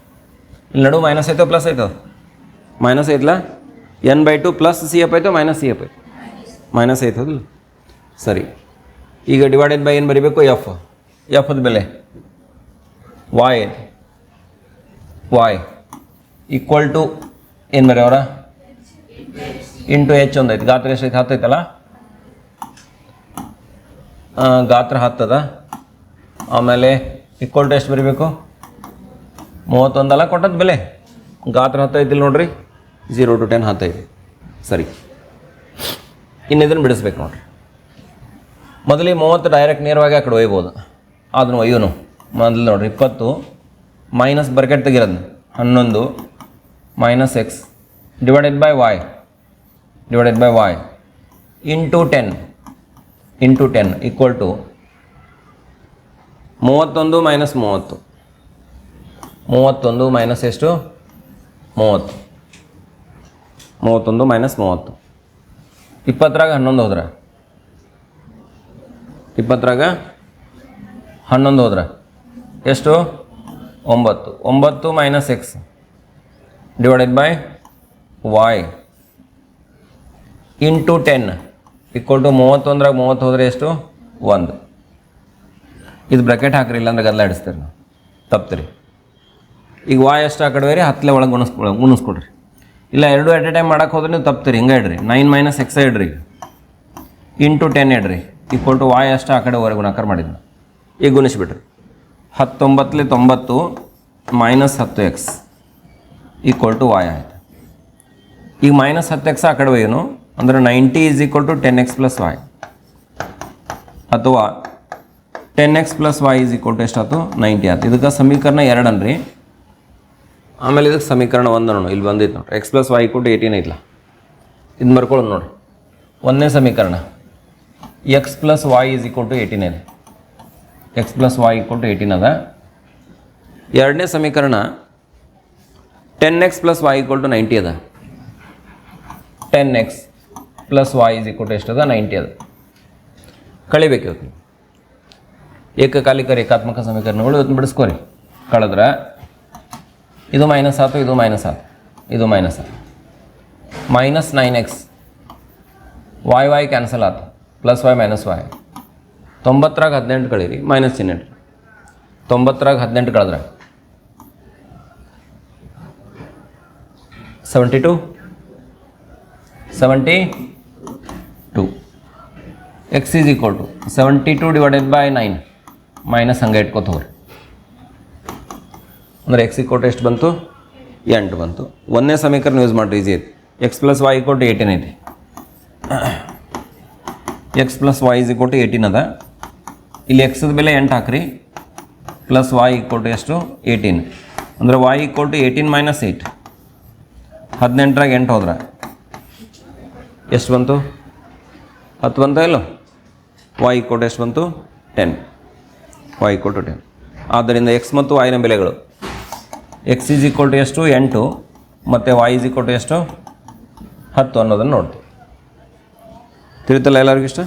ಇಲ್ಲಿ ನಡು ಮೈನಸ್ ಐತೋ ಪ್ಲಸ್ ಐತೋ ಮೈನಸ್ ಐತಲ್ಲ N by two plus C F ಆಯ್ತು? ಮೈನಸ್ ಸಿ ಎಫ್ ಐತೆ ಮೈನಸ್ ಐತದಲ್ಲ ಸರಿ. ಈಗ ಡಿವೈಡೆಡ್ ಬೈ ಏನು ಬರಿಬೇಕು? ಎಫ್ ಎಫ್ದ ಬೆಲೆ. ವಾಯ್ ವಾಯ್ ಈಕ್ವಲ್ ಟು ಏನು ಬರೀ ಅವರ? ಇಂಟು ಎಚ್ ಒಂದು ಐತೆ ಗಾತ್ರ ಎಷ್ಟೈತೆ ಹತ್ತೈತಲ್ಲ ಆ, ಗಾತ್ರ ಹತ್ತದ. ಆಮೇಲೆ ಈಕ್ವಲ್ ಟು ಎಷ್ಟು ಬರೀಬೇಕು? ಮೂವತ್ತೊಂದಲ್ಲ ಕೊಟ್ಟದ್ದು ಬೆಲೆ. ಗಾತ್ರ ಹತ್ತೈತಿಲ್ಲ ನೋಡ್ರಿ. ಝೀರೋ ಟು ಟೆನ್ ಹತ್ತೈತಿ ಸರಿ. ಇನ್ನು ಇದನ್ನು ಬಿಡಿಸ್ಬೇಕು ನೋಡ್ರಿ. ಮೊದಲಿಗೆ ಮೂವತ್ತು ಡೈರೆಕ್ಟ್ ನೇರವಾಗಿ ಆ ಕಡೆ ಒಯ್ಬೋದು. ಅದನ್ನು ಒಯ್ಯೋನು. ಮೊದಲು ನೋಡ್ರಿ, ಇಪ್ಪತ್ತು ಮೈನಸ್ ಬರ್ಕೆಟ್ ತೆಗಿರೋದು ಹನ್ನೊಂದು minus X divided by Y divided by Y into ten into ten equal to ಮೂವತ್ತೊಂದು ಮೈನಸ್ ಮೂವತ್ತು. ಮೂವತ್ತೊಂದು ಮೈನಸ್ ಎಷ್ಟು? ಮೂವತ್ತು. ಮೂವತ್ತೊಂದು ಮೈನಸ್ ಮೂವತ್ತು. ಇಪ್ಪತ್ತರಾಗ ಹನ್ನೊಂದು ಹೋದ್ರೆ? ಇಪ್ಪತ್ತರಾಗ ಹನ್ನೊಂದು ಹೋದ್ರೆ? ಎಷ್ಟು? ಒಂಬತ್ತು. ಒಂಬತ್ತು minus X divided by Y into ten equal to ಮೂವತ್ತೊಂದ್ರಾಗ ಮೂವತ್ತು ಹೋದರೆ ಎಷ್ಟು? ಒಂದು. ಇದು ಬ್ರಾಕೆಟ್ ಹಾಕ್ರಿ, ಇಲ್ಲಾಂದ್ರೆ ಗದ್ದಲ ಹಿಡಿಸ್ತೀರಿ ನಾವು. ತಪ್ತಿರಿ ಈಗ ವಾಯ್ ಎಷ್ಟು ಆ ಕಡೆ ರೀ ಹತ್ತಲೇ ಒಳಗೆ ಗುಣಿಸ್ಕೊಳ ಗುಣಿಸ್ಕೊಡ್ರಿ ಇಲ್ಲ, ಎರಡು ಎಟ್ ಎ ಟೈಮ್ ಮಾಡಕ್ಕೆ ಹೋದ್ರೆ ನೀವು ತಪ್ತೀರಿ ಹಿಂಗೆ ಇಡ್ರಿ. ನೈನ್ ಮೈನಸ್ ಎಕ್ಸ್ ಇಡ್ರಿ ಇಂಟು ಟೆನ್ ಇಡ್ರಿ. ಈಕ್ವಲ್ ಟು ವಾಯ್ ಅಷ್ಟು ಆ ಕಡೆವರೆಗೆ ಗುಣಾಕಾರ ಮಾಡಿದ್ದು ಈಗ ಗುಣಿಸ್ಬಿಟ್ರಿ ಹತ್ತೊಂಬತ್ತಲೆ ತೊಂಬತ್ತು ಮೈನಸ್ ಹತ್ತು ಎಕ್ಸ್ ಈಕ್ವಲ್ ಟು ವಾಯ್ ಆಯ್ತು. ಈಗ ಮೈನಸ್ ಹತ್ತು ಎಕ್ಸ್ ಆ ಕಡೆ ಏನು? ಅಂದರೆ ninety is equal to ten X plus Y ಅಥವಾ ten X plus Y is equal to ಎಷ್ಟಾಯ್ತು? ನೈಂಟಿ ಆಯ್ತು. ಇದಕ್ಕೆ ಸಮೀಕರಣ ಎರಡು ಅನ್ರಿ ಆಮೇಲೆ ಇದಕ್ಕೆ ಸಮೀಕರಣ ಒಂದು ನೋಡೋಣ ಇಲ್ಲಿ ಬಂದಿತ್ತು ನೋಡ್ರಿ ಎಕ್ಸ್ ಪ್ಲಸ್ ವಾಯ್ ಕೊಟ್ಟು ಏಯ್ಟೀನ್ ಐತಲ್ಲ ಇದು ಮರ್ಕೊಳ್ಳೋದು ನೋಡಿರಿ ಒಂದನೇ ಸಮೀಕರಣ. X plus Y is equal to eighteen ಇದೆ. X plus Y equal to eighteen ಅದ. ಎರಡನೇ ಸಮೀಕರಣ ten X plus Y equal to ninety ಅದ. Ten X plus Y is equal to ಎಷ್ಟದ ninety ಅದ. ಕಳಿಬೇಕು ಇವತ್ತು. ಏಕಕಾಲಿಕ ರೇಖಾತ್ಮಕ ಸಮೀಕರಣಗಳು ಇವತ್ತು ಬಿಡಿಸ್ಕೋರಿ. ಕಳೆದ್ರೆ ಇದು ಮೈನಸ್ ಆತು, ಇದು ಮೈನಸ್ ಆತು. ಇದು ಮೈನಸ್ ಆತು. Minus nine X Y Y cancel ಆತು. ಪ್ಲಸ್ ವಾಯ್ ಮೈನಸ್ ವಾಯ್ ತೊಂಬತ್ತರಾಗ ಹದಿನೆಂಟು ಕಳೀರಿ ಮೈನಸ್ ಇಡ್ರಿ. ತೊಂಬತ್ತರಾಗ ಹದಿನೆಂಟು ಕಳೆದ್ರೆ. Seventy two seventy X is equal to seventy two divided by nine minus ಹಂಗೆ ಇಟ್ಕೋತ ಹೋಗ್ರಿ ಅಂದರೆ ಎಕ್ಸ್ ಈಕ್ವಲ್ ಟು ಎಷ್ಟು ಬಂತು ಎಂಟು ಬಂತು ಒಂದನೇ ಸಮೀಕರಣ ಯೂಸ್ ಮಾಡಿರಿ ಈಸಿ ಐತಿ X plus Y equal to eighteen ಐತಿ X plus Y is equal to eighteen ಅದ ಇಲ್ಲಿ ಎಕ್ಸದ ಬೆಲೆ ಎಂಟು ಹಾಕ್ರಿ ಪ್ಲಸ್ ವೈ ಈಕ್ವಲ್ ಟು ಎಷ್ಟು ಏಯ್ಟೀನ್ ಅಂದರೆ Y equal to eighteen minus eight ಹದಿನೆಂಟರಾಗ ಎಂಟು ಹೋದ್ರೆ ಎಷ್ಟು ಬಂತು ಹತ್ತು ಬಂತ ಇಲ್ಲೋ ವೈ ಕೋಟ್ ಎಷ್ಟು ಬಂತು ten Y equal to ten ಆದ್ದರಿಂದ ಎಕ್ಸ್ ಮತ್ತು ವೈನ ಬೆಲೆಗಳು. ಎಕ್ಸ್ ಈಸ್ ಈಕ್ವಲ್ ಟು ಎಷ್ಟು? ಎಂಟು. ಮತ್ತು ವೈ ಈಸ್ ಈಕ್ವಲ್ ಟು ಎಷ್ಟು? ಹತ್ತು ಅನ್ನೋದನ್ನು ನೋಡ್ತೀವಿ. ತಿಳಿತಲ್ಲ ಎಲ್ಲರಿಗೂ ಇಷ್ಟ?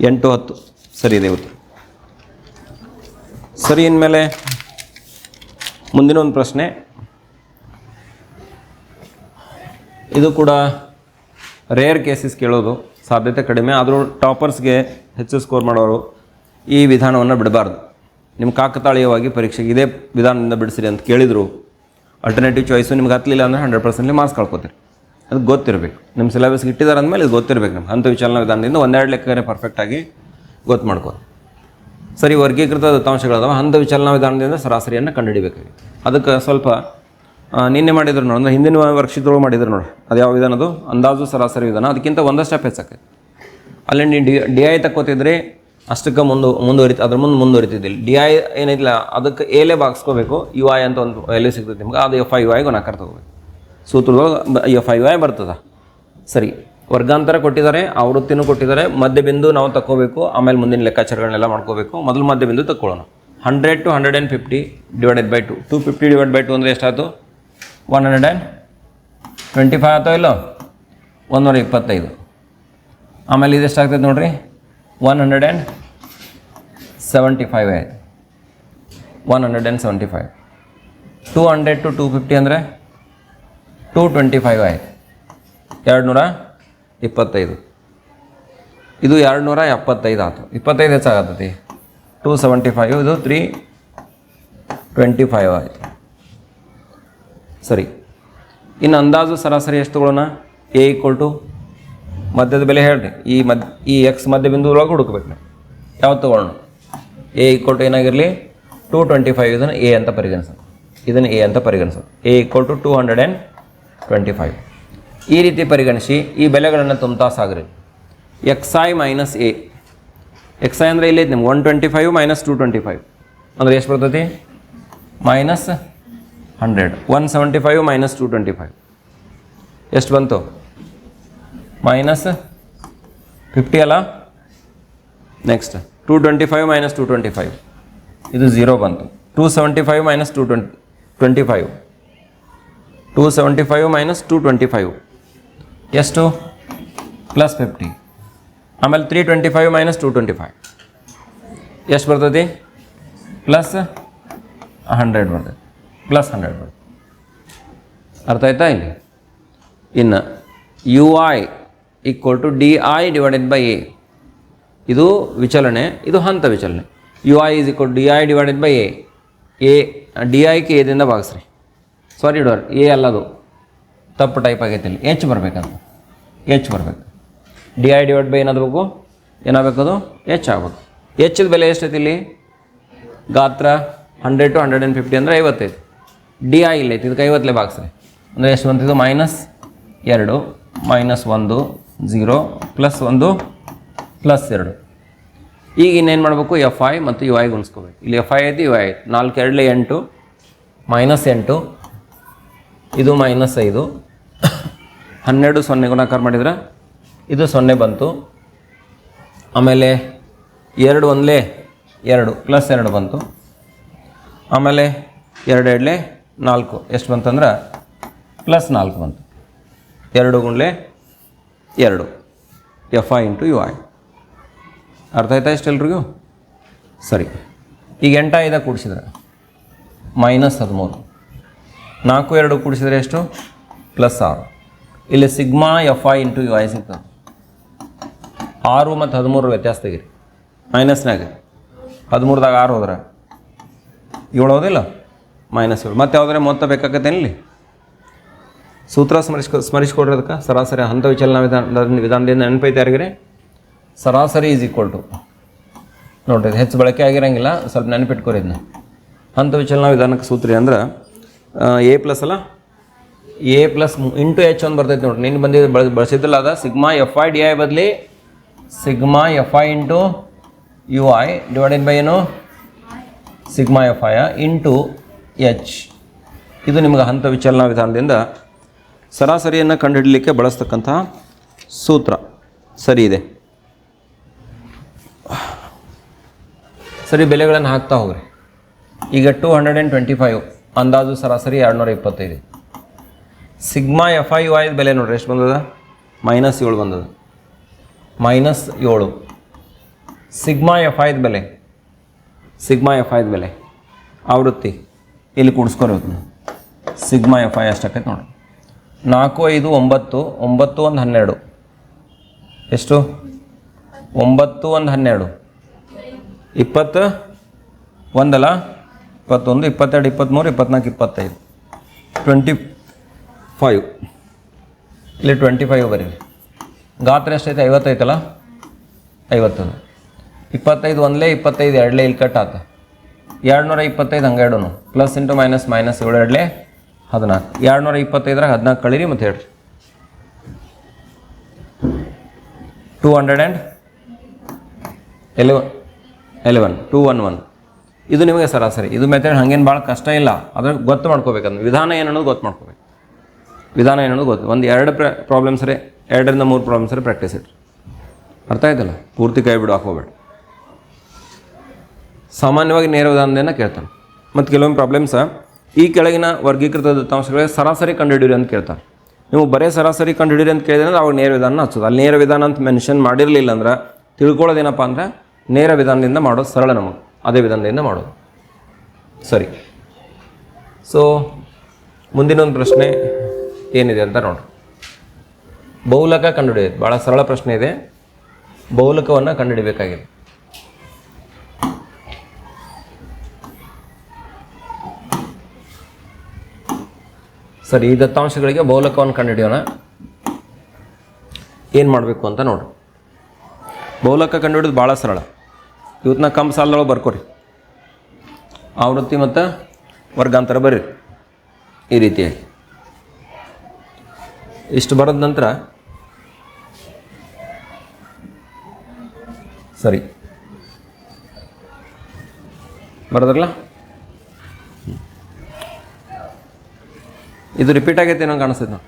ಎಂಟು, ಹತ್ತು. ಸರಿ ಇದೆ ಉತ್ತರ. ಸರಿ ಇನ್ಮೇಲೆ ಮುಂದಿನ ಒಂದು ಪ್ರಶ್ನೆ. ಇದು ಕೂಡ ರೇರ್ ಕೇಸಸ್ ಕೇಳೋದು. ಸಾಧ್ಯತೆ ಕಡಿಮೆ, ಆದರೂ ಟಾಪರ್ಸ್ಗೆ ಹೆಚ್ಚು ಸ್ಕೋರ್ ಮಾಡೋರು ಈ ವಿಧಾನವನ್ನು ಬಿಡಬಾರ್ದು. ನಿಮ್ಮ ಕಾಕತಾಳೀಯವಾಗಿ ಪರೀಕ್ಷೆಗೆ ಇದೇ ವಿಧಾನದಿಂದ ಬಿಡಿಸಿರಿ ಅಂತ ಕೇಳಿದರು ಅಲ್ಟರ್ನೇಟಿವ್ ಚಾಯ್ಸು ನಿಮ್ಗೆ ಹತ್ತಲಿಲ್ಲ ಅಂದರೆ ಹಂಡ್ರೆಡ್ ಪರ್ಸೆಂಟ್ಲಿ ಮಾರ್ಕ್ಸ್ ಕಳ್ಕೊತೀರಿ. ಅದು ಗೊತ್ತಿರಬೇಕು. ನಿಮ್ಮ ಸಿಲೆಬಸ್ಗೆ ಇಟ್ಟಿದ್ದಾರೆ ಅಂದಮೇಲೆ ಇದು ಗೊತ್ತಿರಬೇಕು ನಿಮ್ಗೆ. ಅಂಥ ವಿಚಾರ ವಿಧಾನದಿಂದ ಒಂದೆರಡು ಲೆಕ್ಕನೇ ಪರ್ಫೆಕ್ಟಾಗಿ ಗೊತ್ತು ಮಾಡ್ಕೋ ಸರಿ, ವರ್ಗೀಕೃತ ದತ್ತಾಂಶಗಳದಾವ. ಅಂಥ ವಿಚಲನ ವಿಧಾನದಿಂದ ಸರಾಸರಿಯನ್ನು ಕಂಡುಹಿಡಿಬೇಕಾಗಿತ್ತು. ಅದಕ್ಕೆ ಸ್ವಲ್ಪ ನಿನ್ನೆ ಮಾಡಿದ್ರು ನೋಡಿ, ಅಂದರೆ ಹಿಂದಿನ ವರ್ಕ್ಷಿತೊಳಗೆ ಮಾಡಿದ್ರು ನೋಡಿ. ಅದು ಯಾವ ವಿಧಾನ ಅದು? ಅಂದಾಜು ಸರಾಸರಿ ವಿಧಾನ. ಅದಕ್ಕಿಂತ ಒಂದು ಸ್ಟೆಪ್ ಹೆಚ್ಚಕ್ಕೆ ಅಲ್ಲಿ ನೀವು ಡಿ ಡಿ ಐ ತಕ್ಕೋತಿದ್ರೆ ಅಷ್ಟಕ್ಕೆ ಮುಂದು, ಮುಂದುವರಿತ, ಅದ್ರ ಮುಂದೆ ಮುಂದುವರಿತಿದ್ದಿಲ್ಲ. ಡಿ ಐ ಏನಿಲ್ಲ, ಅದಕ್ಕೆ ಎಲೆ ಬಾಗಿಸ್ಕೋಬೇಕು. ಯು ಐ ಅಂತ ಒಂದು ವ್ಯಾಲ್ಯೂ ಸಿಗ್ತದೆ ನಿಮ್ಗೆ. ಅದು ಎಫ್ ಐ ಯು ಐಗೆ ಒಂದು ಆಕಾರ ತಗೋಬೇಕು. ಸೂತ್ರದೊಳಗೆ ಎಫ್ ಐ ಯು ಐ ಬರ್ತದ. ಸರಿ. ವರ್ಗಾಂತರ ಕೊಟ್ಟಿದ್ದಾರೆ, ಆವೃತ್ತಿನೂ ಕೊಟ್ಟಿದ್ದಾರೆ. ಮಧ್ಯ ಬಿಂದು ನಾವು ತಗೋಬೇಕು ಆಮೇಲೆ ಮುಂದಿನ ಲೆಕ್ಕಾಚಾರಗಳನ್ನೆಲ್ಲ ಮಾಡ್ಕೋಬೇಕು. ಮೊದಲು ಮಧ್ಯ ಬಿಂದು ತಗೊಳ್ಳೋಣ hundred to hundred and fifty divided by two two fifty divide by two ಅಂದರೆ ಎಷ್ಟಾಯ್ತು? One hundred and twenty five ಆಯ್ತೋ ಇಲ್ಲೋ ಒಂದೂರ ಇಪ್ಪತ್ತೈದು. ಆಮೇಲೆ ಇದು ಆಗ್ತೈತೆ ನೋಡಿರಿ? One hundred and seventy five. ಆಯ್ತು one hundred and seventy five. Two hundred to two fifty ಅಂದರೆ ಟೂ ಟ್ವೆಂಟಿ ಫೈವ್ ಆಯ್ತು. ಎರಡು ನೂರ ಇಪ್ಪತ್ತೈದು. ಇದು ಎರಡು ನೂರ ಎಪ್ಪತ್ತೈದು ಆಯ್ತು ಇಪ್ಪತ್ತೈದು ಹೆಚ್ಚಾಗತ್ತೈತಿ. ಟೂ ಸೆವೆಂಟಿ ಫೈವ್, ಇದು ತ್ರೀ ಟ್ವೆಂಟಿ ಫೈವ್ ಆಯಿತು. ಸರಿ. ಇನ್ನು ಅಂದಾಜು ಸರಾಸರಿ ಎಷ್ಟು ತಗೊಳ್ಳೋಣ? ಎ ಈಕ್ವಲ್ ಟು ಮಧ್ಯದ ಬೆಲೆ ಹೇಳ್ರಿ. ಈ ಮದ್, ಈ ಎಕ್ಸ್ ಮಧ್ಯ ಬಿಂದು ಒಳಗೆ ಹುಡುಕ್ಬೇಕು ನೀವು. ಯಾವ್ದು ತೊಗೊಳ್ಳೋಣ? ಎ ಈಕ್ವಲ್ ಟು ಏನಾಗಿರಲಿ? ಟೂ ಟ್ವೆಂಟಿ ಫೈವ್ ಇದನ್ನು ಎ ಅಂತ ಪರಿಗಣಿಸೋಣ ಇದನ್ನು ಎ ಅಂತ ಪರಿಗಣಿಸೋಣ A equal to two hundred and twenty five ಈ ರೀತಿ ಪರಿಗಣಿಸಿ ಈ ಬೆಲೆಗಳನ್ನು ತುಂಬ್ತಾ ಸಾಗ್ರಿ. X I minus A X I ಅಂದರೆ ಇಲ್ಲೈತೆ ನಿಮ್ಗೆ? One twenty five minus two twenty five ಅಂದರೆ ಎಷ್ಟು ಬರ್ತೈತಿ? Minus hundred one seventy five minus two twenty five ಎಷ್ಟು ಬಂತು ಮೈನಸ್ ಫಿಫ್ಟಿ ಅಲ್ಲ next two twenty five minus two twenty five ಇದು ಝೀರೋ ಬಂತು two seventy five minus two twenty twenty five two seventy five minus two twenty five ಎಷ್ಟು ಪ್ಲಸ್ ಫಿಫ್ಟಿ ಆಮೇಲೆ three twenty five minus two twenty five ಎಷ್ಟು ಬರ್ತೈತಿ ಪ್ಲಸ್ ಹಂಡ್ರೆಡ್ ಬರ್ತೈತಿ ಪ್ಲಸ್ ಹಂಡ್ರೆಡ್ ಅರ್ಥ ಆಯ್ತಾ ಇಲ್ಲಿ? ಇನ್ನು U I equal to D I divided by A ಇದು ವಿಚಲನೆ, ಇದು ಹಂತ ವಿಚಲನೆ. U I is equal D I divided by A A D ಐಗೆ ಎದಿಂದ ಭಾಗಿಸ್ರಿ. ಸಾರಿ ಡೋರ್ ಎ ಅಲ್ಲದು ತಪ್ಪು ಟೈಪ್ ಆಗೈತೆ ಇಲ್ಲಿ. ಎಚ್ ಬರಬೇಕದು ಎಚ್ ಬರಬೇಕು. ಡಿ ಐ ಡಿವೈಡ್ ಬೈ ಏನಾಗಬೇಕು ಏನಾಗಬೇಕದು ಎಚ್ ಆಗ್ಬೇಕು. ಎಚ್ದ ಬೆಲೆ ಎಷ್ಟೈತಿ ಇಲ್ಲಿ? ಗಾತ್ರ hundred to hundred and fifty ಅಂದರೆ ಐವತ್ತೈದು. ಡಿ ಐ ಇಲ್ಲೈತಿ ಇದಕ್ಕೆ ಐವತ್ತಲೇ ಬಾಕ್ಸ್ರಿ ಅಂದರೆ ಎಷ್ಟು ಬಂತಿದ್ದು ಮೈನಸ್ ಎರಡು ಮೈನಸ್ ಒಂದು ಝೀರೋ ಪ್ಲಸ್ ಒಂದು ಪ್ಲಸ್ ಎರಡು. ಈಗ ಇನ್ನೇನು ಮಾಡಬೇಕು? ಎಫ್ ಐ ಮತ್ತು ಯು ಐ ಗುಣಿಸ್ಕೋಬೇಕು. ಇಲ್ಲಿ ಎಫ್ ಐ ಐತಿ ಯು ಐ ಐತಿ. ನಾಲ್ಕು, ಎರಡಲೇ ಎಂಟು ಮೈನಸ್ ಎಂಟು, ಇದು ಮೈನಸ್ ಐದು. ಹನ್ನೆರಡು ಸೊನ್ನೆ ಗುಣಾಕಾರ ಮಾಡಿದ್ರೆ ಇದು ಸೊನ್ನೆ ಬಂತು. ಆಮೇಲೆ ಎರಡು ಒಂದಲೇ ಎರಡು ಪ್ಲಸ್ ಎರಡು ಬಂತು. ಆಮೇಲೆ ಎರಡು ಎರಡಲೇ ನಾಲ್ಕು. ಎಷ್ಟು ಬಂತಂದ್ರೆ? ಪ್ಲಸ್ ನಾಲ್ಕು ಬಂತು. ಎರಡು ಗುಂಡ್ಲೆ ಎರಡು. F I into U I ಅರ್ಥ ಆಯ್ತಾ ಎಷ್ಟೆಲ್ರಿಗೂ ಸರಿ. ಈಗ ಎಂಟ ಐದ ಕೂಡಿಸಿದ್ರೆ. ಮೈನಸ್ ಹದಿಮೂರು. ನಾಲ್ಕು ಎರಡು ಕೂಡಿಸಿದ್ರೆ ಎಷ್ಟು? ಪ್ಲಸ್ ಆರು. ಇಲ್ಲಿ sigma F I into U I ಸಿಗ್ತದೆ. ಆರು ಮತ್ತು ಹದಿಮೂರು ವ್ಯತ್ಯಾಸ ತೆಗೀರಿ. ಮೈನಸ್ನಾಗ. ಹದಿಮೂರದಾಗ ಆರು ಹೋದ್ರೆ. ಏಳು ಹೋದಿಲ್ಲ? ಮೈನಸ್ ಏಳು ಮತ್ತೆ ಯಾವುದಾದ್ರೆ ಮೊತ್ತ ಬೇಕಾಗತ್ತೆ ಇಲ್ಲಿ ಸೂತ್ರ ಸ್ಮರಿಸ್ಕೊ ಸ್ಮರಿಸ್ಕೊಡ್ರಿ ಅದಕ್ಕೆ ಸರಾಸರಿ ಹಂತ ವಿಚಲನ ವಿಧಾನ ವಿಧಾನದಿಂದ ನೆನಪೈತೆ ಯಾರಿಗ್ರಿ? ಸರಾಸರಿ ಈಸ್ ಈಕ್ವಲ್ ಟು ನೋಡ್ರಿ ಹೆಚ್ಚು ಬಳಕೆ ಆಗಿರಂಗಿಲ್ಲ, ಸ್ವಲ್ಪ ನೆನಪಿಟ್ಕೊರಿ ಇದನ್ನ ಹಂತ ವಿಚಲನ ವಿಧಾನಕ್ಕೆ ಸೂತ್ರಿ ಅಂದ್ರೆ ಎ ಪ್ಲಸ್ ಅಲ್ಲ? ಎ ಪ್ಲಸ್ ಇಂಟು ಎಚ್ ಒಂದು ಬರ್ತೈತೆ ನೋಡ್ರಿ. ನೀನು ಬಂದಿದ್ದು ಬಳ ಬಳಸಿದ್ರಲ್ಲ ಅದ? Sigma F I D I ಬದಲಿ sigma F I into U I divided by ಏನು? Sigma F I into H ಇದು ನಿಮಗೆ ಹಂತ ವಿಚಲನ ವಿಧಾನದಿಂದ ಸರಾಸರಿಯನ್ನು ಕಂಡುಹಿಡಲಿಕ್ಕೆ ಬಳಸ್ತಕ್ಕಂತಹ ಸೂತ್ರ. ಸರಿ ಇದೆ. ಸರಿ, ಬೆಲೆಗಳನ್ನು ಹಾಕ್ತಾ ಹೋಗ್ರಿ. ಈಗ two hundred and twenty five ಅಂದಾಜು ಸರಾಸರಿ ಎರಡು ನೂರ ಇಪ್ಪತ್ತೈದು ಸಿಗ್ಮಾ ಎಫ್ ಐ ಐದು ಬೆಲೆ ನೋಡ್ರಿ, ಎಷ್ಟು ಬಂದದ? ಮೈನಸ್ ಏಳು ಬಂದದ. ಮೈನಸ್ ಏಳು. ಸಿಗ್ಮಾ ಎಫ್ ಐದು ಬೆಲೆ. ಸಿಗ್ಮಾ ಎಫ್ ಐದು ಬೆಲೆ. ಆವೃತ್ತಿ. ಇಲ್ಲಿ ಕೂಡಿಸ್ಕೊಬೇಕು ಸಿಗ್ಮಾ ಎಫ್ ಐ ಅಷ್ಟಾಕೈತೆ ನೋಡಿ. ನಾಲ್ಕು, ಐದು, ಒಂಬತ್ತು ಒಂಬತ್ತು, ಒಂದು, ಹನ್ನೆರಡು. ಎಷ್ಟು? ಒಂಬತ್ತು, ಒಂದು, ಹನ್ನೆರಡು. ಇಪ್ಪತ್ತು, ಒಂದಲ್ಲ? ಇಪ್ಪತ್ತೊಂದು, ಇಪ್ಪತ್ತೆರಡು ಇಪ್ಪತ್ತ್ಮೂರು ಇಪ್ಪತ್ನಾಲ್ಕು, ಇಪ್ಪತ್ತೈದು. ಟ್ವೆಂಟಿ ಫೈವ್ ಇಲ್ಲಿ ಟ್ವೆಂಟಿ ಫೈವ್ ಬರೀರಿ. ಗಾತ್ರ ಎಷ್ಟೈತೆ? ಐವತ್ತೈತಲ್ಲ? ಐವತ್ತದು. ಇಪ್ಪತ್ತೈದು ಒಂದಲೇ, ಇಪ್ಪತ್ತೈದು ಎರಡಲೇ ಇಲ್ಲಿ ಕಟ್ ಆತ. ಎರಡು ನೂರ ಇಪ್ಪತ್ತೈದು ಹಂಗೆ ಎರಡೂ ಪ್ಲಸ್ ಇಂಟು ಮೈನಸ್ ಮೈನಸ್ ಏಳು ಎರಡಲೇ ಹದಿನಾಲ್ಕು. ಎರಡು ನೂರ ಇಪ್ಪತ್ತೈದರಾಗ ಹದಿನಾಲ್ಕು ಕಳೀರಿ ಮತ್ತು ಹೇಳ್ರಿ. Two hundred and eleven eleven two one one ಇದು ನಿಮಗೆ ಸರಾಸರಿ. ಇದು ಮೆಥಡ್ ಹಂಗೇನು ಭಾಳ ಕಷ್ಟ ಇಲ್ಲ. ಅದ್ರ ಗೊತ್ತು ಮಾಡ್ಕೋಬೇಕಂದ್ರೆ ವಿಧಾನ ಏನು ಅನ್ನೋದು ಗೊತ್ತು ಮಾಡ್ಕೋಬೇಕು. ವಿಧಾನ ಏನು ಗೊತ್ತು. ಒಂದು ಎರಡು ಪ್ರಾಬ್ಲಮ್ಸ್ ರೀ, ಎರಡರಿಂದ ಮೂರು ಪ್ರಾಬ್ಲಮ್ಸ್ ರೀ ಪ್ರಾಕ್ಟೀಸ್ ಇಟ್ರಿ. ಅರ್ಥ ಆಯ್ತಲ್ಲ? ಪೂರ್ತಿ ಕೈ ಬಿಡು ಹಾಕೋಬೇಡ ಸಾಮಾನ್ಯವಾಗಿ ನೇರ ಉದಾಹರಣೆಯನ್ನು ಕೇಳ್ತಾನೆ. ಮತ್ತು ಕೆಲವೊಂದು ಪ್ರಾಬ್ಲಮ್ಸ ಈ ಕೆಳಗಿನ ವರ್ಗೀಕೃತ ದತ್ತಾಂಶಗಳಿಗೆ ಸರಾಸರಿ ಕಂಡುಹಿಡಿಯಿರಿ ಅಂತ ಕೇಳ್ತಾರೆ ನೀವು ಬರೇ ಸರಾಸರಿ ಕಂಡುಹಿಡಿಯಿರಿ ಅಂತ ಕೇಳಿದ್ರೆ ಅವಾಗ ನೇರ ವಿಧಾನ ಹಚ್ಚೋದು. ಅಲ್ಲಿ ನೇರ ವಿಧಾನ ಅಂತ ಮೆನ್ಷನ್ ಮಾಡಿರಲಿಲ್ಲ ಅಂದ್ರೆ ತಿಳ್ಕೊಳ್ಳೋದೇನಪ್ಪ ಅಂದ್ರೆ ನೇರ ವಿಧಾನದಿಂದ ಮಾಡೋದು ಸರಳ ನಮಗೆ. ಅದೇ ವಿಧಾನದಿಂದ ಮಾಡೋದು. ಸರಿ. ಸೊ ಮುಂದಿನೊಂದು ಪ್ರಶ್ನೆ ಏನಿದೆ ಅಂತ ನೋಡಿ ಬಹುಲಕ ಕಂಡುಹಿಡಿಯೋದು. ಭಾಳ ಸರಳ ಪ್ರಶ್ನೆ ಇದೆ. ಬಹುಲಕವನ್ನು ಕಂಡುಹಿಡಿಬೇಕಾಗಿದೆ. ಸರಿ ಈ ದತ್ತಾಂಶಗಳಿಗೆ ಬೌಲಕವನ್ನು ಕಂಡುಹಿಡಿಯೋಣ. ಏನು ಮಾಡಬೇಕು ಅಂತ ನೋಡಿ. ಬೌಲಕ ಕಂಡುಹಿಡಿದು ಭಾಳ ಸರಳ. ಇವತ್ತು ನಾ ಕಮ್ ಸಾಲದೊಳಗೆ ಬರ್ಕೋರಿ. ಆವೃತ್ತಿ ಮತ್ತು ವರ್ಗಾಂತರ ಬರ್ರಿ. ಈ ರೀತಿಯಾಗಿ. ಇಷ್ಟು ಬರೋದ ನಂತರ ಸರಿ. ಬರೋದ್ರಲ್ಲ? ಇದು ರಿಪೀಟ್ ಆಗೈತೆ ಏನೋ ಕಾಣಿಸ್ತೈತೆ ನಾವು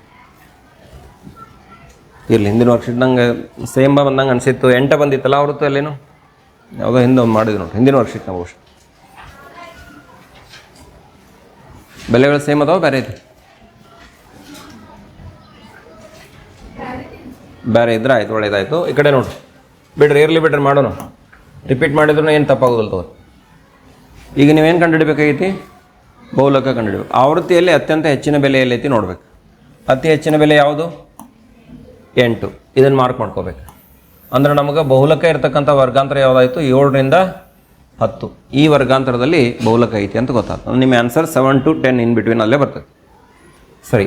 ಇರಲಿ, ಹಿಂದಿನ ವರ್ಕ್ಶೀಟ್ ನಂಗೆ ಸೇಮ್ ಬಂದಂಗೆ ಅನಿಸಿತ್ತು. ಎಂಟ ಬಂದಿತ್ತಲ್ಲ, ಅವ್ರದ್ದು ಅಲ್ಲೇನು? ಯಾವುದೋ ಹಿಂದೆ ಒಂದು ಮಾಡಿದ್ರು ನೋಡಿ. ಹಿಂದಿನ ವರ್ಕ್ಶೀಟ್ ನಾವು ಬಹುಶಃ ಬೆಲೆಗಳು ಸೇಮ್ ಅದಾವ, ಬೇರೆ ಐತಿ? ಬೇರೆ ಇದ್ರೆ ಆಯ್ತು, ಒಳ್ಳೇದಾಯ್ತು. ಈ ಕಡೆ ನೋಡ್ರಿ ಬಿಡ್ರಿ, ಇರಲಿ ಬಿಡ್ರಿ, ಮಾಡೋಣ. ರಿಪೀಟ್ ಮಾಡಿದ್ರು ಏನು ತಪ್ಪಾಗೋದಿಲ್ಲ ತಗೋ ಈಗ ನೀವೇನು ಕಂಡುಹಿಡಬೇಕಾಗೈತಿ? ಬಹುಲಕ ಕಂಡುಹಿಡಬೇಕು. ಆವೃತ್ತಿಯಲ್ಲಿ ಅತ್ಯಂತ ಹೆಚ್ಚಿನ ಬೆಲೆ ಎಲ್ಲೈತಿ ನೋಡ್ಬೇಕು. ಅತಿ ಹೆಚ್ಚಿನ ಬೆಲೆ ಯಾವುದು? ಎಂಟು. ಇದನ್ನು ಮಾರ್ಕ್ ಮಾಡ್ಕೋಬೇಕು. ಅಂದ್ರೆ ನಮಗೆ ಬಹುಲಕ ಇರತಕ್ಕಂಥ ವರ್ಗಾಂತರ ಯಾವುದಾಯಿತು? ಏಳರಿಂದ ಹತ್ತು. ಈ ವರ್ಗಾಂತರದಲ್ಲಿ ಬಹುಲಕ ಐತಿ ಅಂತ ಗೊತ್ತಾಗ್ತದೆ. ನಿಮ್ಮ answer seven to ten in between ಅಲ್ಲೇ ಬರ್ತದೆ. ಸರಿ.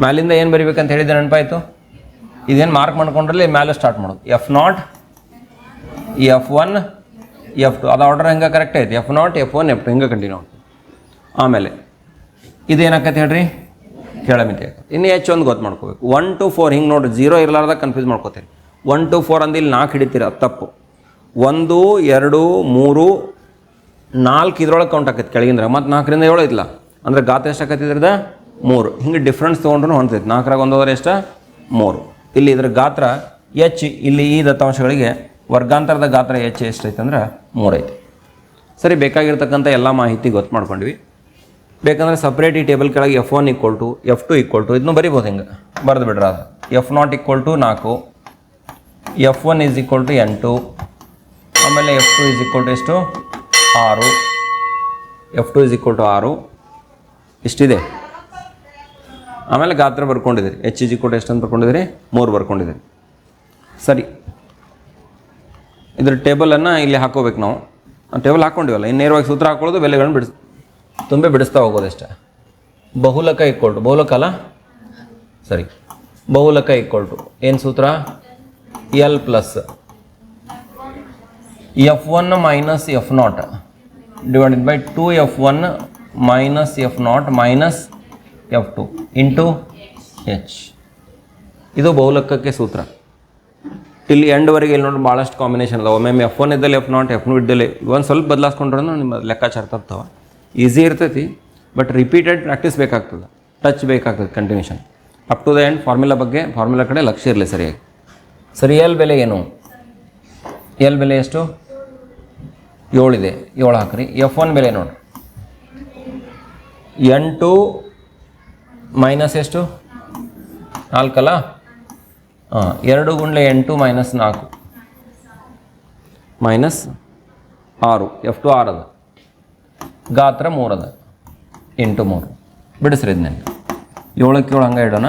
ಮ್ಯಾಲಿಂದ ಏನು ಬರಿಬೇಕಂತ ಹೇಳಿದೆ ನೆನಪಾಯಿತು? ಇದೇನು ಮಾರ್ಕ್ ಮಾಡ್ಕೊಂಡ್ರಲ್ಲಿ ಮ್ಯಾಲೆ ಸ್ಟಾರ್ಟ್ ಮಾಡೋದು. F nought F one F two ಅದು ಆರ್ಡರ್ ಹೆಂಗೆ ಕರೆಕ್ಟ್ ಐತಿ? F nought F one F two ಹಿಂಗೆ ಕಂಟಿನ್ಯೂ ಆಮೇಲೆ ಇದೇನಾಕೈತೆ ಹೇಳ್ರಿ? ಕೆಳಮಿತಿ ಆಕೈತೆ ಇನ್ನು ಹೆಚ್ಚು ಒಂದು ಗೊತ್ತು ಮಾಡ್ಕೋಬೇಕು. ಒನ್ ಟು ಫೋರ್ ಹಿಂಗೆ ನೋಡ್ರಿ ಜೀರೋ ಇರಲಾರ್ದಾಗ ಕನ್ಫ್ಯೂಸ್ ಮಾಡ್ಕೋತೀರಿ. ಒನ್ ಟು ಫೋರ್ ಅಂದಿಲ್ಲಿ ನಾಲ್ಕು ಹಿಡಿತೀರ ಅದು ತಪ್ಪು. ಒಂದು, ಎರಡು, ಮೂರು, ನಾಲ್ಕು ಇದ್ರೊಳಗೆ ಕೌಂಟ್ ಆಕೈತಿ ಕೆಳಗಿಂದ್ರೆ. ಮತ್ತು ನಾಲ್ಕರಿಂದ ಏಳು ಐತಲ್ಲ ಅಂದ್ರೆ ಗಾತ್ರ ಎಷ್ಟು ಆಕೈತಿ ಇದ್ರದ ಮೂರು. ಹಿಂಗೆ ಡಿಫ್ರೆನ್ಸ್ ತೊಗೊಂಡ್ರೂ ಹೊಂತೈತೆ ನಾಲ್ಕರಾಗ ಒಂದು ಹೋದ್ರೆ ಎಷ್ಟು? ಮೂರು. ಇಲ್ಲಿ ಇದ್ರ ಗಾತ್ರ ಎಚ್ ಇಲ್ಲಿ ಈ ದತ್ತಾಂಶಗಳಿಗೆ ವರ್ಗಾಂತರದ ಗಾತ್ರ ಎಚ್ ಎಷ್ಟೈತೆ ಅಂದ್ರೆ ಮೂರೈತೆ ಸರಿ, ಬೇಕಾಗಿರ್ತಕ್ಕಂಥ ಎಲ್ಲ ಮಾಹಿತಿ ಗೊತ್ತು ಮಾಡ್ಕೊಂಡ್ವಿ. ಬೇಕಂದ್ರೆ ಸಪ್ರೇಟ್ ಈ ಟೇಬಲ್ ಕೆಳಗೆ F one equal to F two equal to ಇದನ್ನು ಬರಿಬೋದು ಹಿಂಗೆ. ಬರೆದು ಬಿಡ್ರ ಅದು. ಎಫ್ ನಾಟ್ ಈಕ್ವಲ್ ಟು ನಾಲ್ಕು. F one is equal to ಎಂಟು ಆಮೇಲೆ F two is equal to ಎಷ್ಟು? ಆರು. F two is equal to ಆರು. ಇಷ್ಟಿದೆ. ಆಮೇಲೆ ಗಾತ್ರ ಬರ್ಕೊಂಡಿದ್ದೀರಿ. ಎಚ್ ಇಸ್ ಈಕ್ವಲ್ ಟು ಎಷ್ಟು ಅಂತ ಬರ್ಕೊಂಡಿದ್ದೀರಿ? ಮೂರು ಬರ್ಕೊಂಡಿದ್ದೀರಿ. ಸರಿ. ಇದ್ರ ಟೇಬಲನ್ನು ಇಲ್ಲಿ ಹಾಕೋಬೇಕು ನಾವು. ಟೇಬಲ್ ಹಾಕ್ಕೊಂಡಿವಲ್ಲ ಇನ್ನು ನೇರವಾಗಿ ಸೂತ್ರ ಹಾಕೊಳ್ಳೋದು, ಬೆಲೆಗಳನ್ನು ಬಿಡಿಸ್ ತುಂಬೆ ಬಿಡಿಸ್ತಾ ಹೋಗೋದಷ್ಟೇ. ಬಹುಲಕ ಇಕ್ಕೊಳ್ಟು ಬಹುಲಕ ಅಲ್ಲ? ಸರಿ. ಬಹುಲಕ ಇಕ್ಕೊಳ್ಟು ಏನು ಸೂತ್ರ? L plus F one minus F nought divided by two F one minus F nought minus F two into H ಇದು ಬಹುಲಕಕ್ಕೆ ಸೂತ್ರ. ಇಲ್ಲಿ ಎಂಡ್ವರೆಗೆ ಇಲ್ಲಿ ನೋಡಿ ಭಾಳಷ್ಟು ಕಾಂಬಿನೇಷನ್ ಅದಾವೆ. ಒಮ್ಮೆ ಎಫ್ ಒನ್ ಇದ್ದಲ್ಲಿ ಎಫ್ ನಾಟ್ ಎಫ್ ಟು ಇದ್ದಲ್ಲಿ. ಒಂದು ಸ್ವಲ್ಪ ಬದಲಾಸ್ಕೊಂಡ್ರೂ ನಿಮ್ಮ ಲೆಕ್ಕಾಚಾರ ತಪ್ತಾವೆ. ಈಸಿ ಇರ್ತೈತಿ ಬಟ್ ರಿಪೀಟೆಡ್ ಪ್ರಾಕ್ಟೀಸ್ ಬೇಕಾಗ್ತದೆ. ಟಚ್ ಬೇಕಾಗ್ತದೆ continuation up to the end formula ಬಗ್ಗೆ ಫಾರ್ಮುಲಾ ಕಡೆ ಲಕ್ಷ್ಯ ಇರಲಿ ಸರಿಯಾಗಿ. ಸರಿ ಎಲ್ ಬೆಲೆ ಏನು? ಎಲ್ ಬೆಲೆ ಎಷ್ಟು? ಏಳಿದೆ ಏಳು ಹಾಕ್ರಿ. ಎಫ್ ಒನ್ ಬೆಲೆ ನೋಡಿ. ಎಂಟು ಮೈನಸ್ ಎಷ್ಟು? ನಾಲ್ಕಲ್ಲ ಹಾಂ, ಎರಡು ಗುಂಡ್ಲೆ ಎಂಟು ಮೈನಸ್ ನಾಲ್ಕು. ಮೈನಸ್ ಆರು. ಎಫ್ ಟು ಆರು ಅದ. ಗಾತ್ರ ಮೂರದ. ಎಂಟು ಮೂರು. ಬಿಡಿಸ್ರಿ ಇದನ್ನೆಲ್ಲ ಏಳಕ್ಕೆ ಏಳು ಹಂಗೆ ಇಡೋಣ.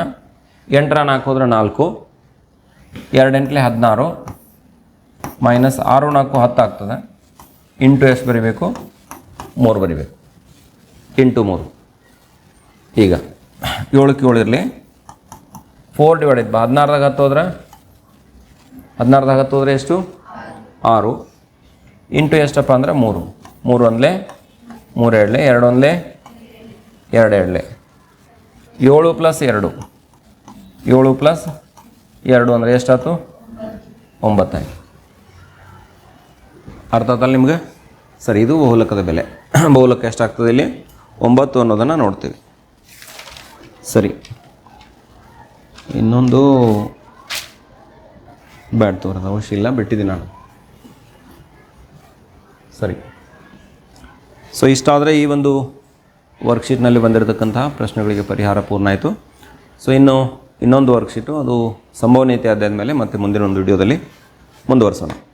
ಎಂಟರ ನಾಲ್ಕು ಹೋದ್ರೆ ನಾಲ್ಕು. ಎರಡು ಎಂಟ್ಲೆ ಹದಿನಾರು. ಮೈನಸ್ ಆರು ನಾಲ್ಕು ಹತ್ತು ಆಗ್ತದೆ. ಇಂಟು ಎಷ್ಟು ಬರಿಬೇಕು? ಮೂರು ಬರಿಬೇಕು. ಇಂಟು ಮೂರು. ಈಗ ಏಳಕ್ಕೆ ಏಳು ಇರಲಿ. ಫೋರ್ ಡಿವೈಡೆಡ್ ಬಾ. ಹದಿನಾರ್ದಾಗ ಹತ್ತು ಹೋದ್ರೆ? ಹದಿನಾರ್ದಾಗ ಹತ್ತು ಹೋದ್ರೆ ಎಷ್ಟು? ಆರು. ಇಂಟು ಎಷ್ಟಪ್ಪ ಅಂದರೆ ಮೂರು. ಮೂರು ಒಂದಲೇ ಮೂರು ಎರಡಲೆ ಎರಡು ಒಂದಲೇ ಎರಡು ಎರಡಲೆ ಏಳು ಪ್ಲಸ್ ಎರಡು. ಏಳು ಪ್ಲಸ್ ಎರಡು ಅಂದರೆ ಎಷ್ಟಾಯ್ತು? ಒಂಬತ್ತಾಯ್ತು ಅರ್ಥ ಆತಲ್ಲ ನಿಮ್ಗೆ? ಸರಿ, ಇದು ಬಹುಲಕದ ಬೆಲೆ. [COUGHS] ಬಹುಲಕ ಎಷ್ಟಾಗ್ತದೆ ಇಲ್ಲಿ? ಒಂಬತ್ತು ಅನ್ನೋದನ್ನು ನೋಡ್ತೀವಿ. ಸರಿ. ಇನ್ನೊಂದು ಬ್ಯಾಡ್ ತೋರದ ಅವಶ್ಯ ಇಲ್ಲ, ಬಿಟ್ಟಿದ್ದೀನಿ ನಾನು. ಸರಿ. ಸೊ ಇಷ್ಟಾದರೆ ಈ ಒಂದು ವರ್ಕ್ಶೀಟ್ನಲ್ಲಿ ಬಂದಿರತಕ್ಕಂತಹ ಪ್ರಶ್ನೆಗಳಿಗೆ ಪರಿಹಾರ ಪೂರ್ಣ ಆಯಿತು. ಸೊ ಇನ್ನು ಇನ್ನೊಂದು ವರ್ಕ್ಶೀಟು ಅದು ಸಂಭವನೀಯತೆ ಆದ ಮೇಲೆ ಮತ್ತೆ ಮುಂದಿನ ಒಂದು ವಿಡಿಯೋದಲ್ಲಿ ಮುಂದುವರಿಸೋಣ.